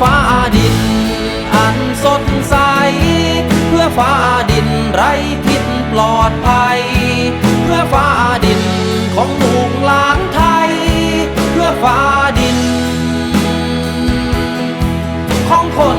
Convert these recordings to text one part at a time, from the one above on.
ฟ้าดิน อันสดใส เพื่อฟ้าดินไร้พิษปลอดภัย เพื่อฟ้าดินของลูกหลานไทย เพื่อฟ้าดิน ของคน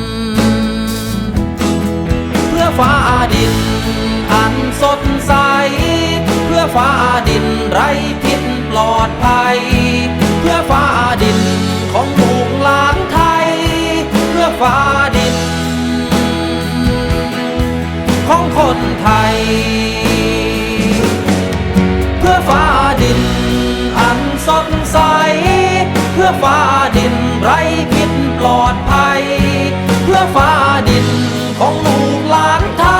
ไรพิษปลอดภัย เพื่อฟ้าดินของลูกหลานไทย เพื่อฟ้าดิน ของคนไทย เพื่อฟ้าดิน อันสดใส เพื่อฟ้าดินไรพิษปลอดภัย เพื่อฟ้าดินของลูกหลานไทย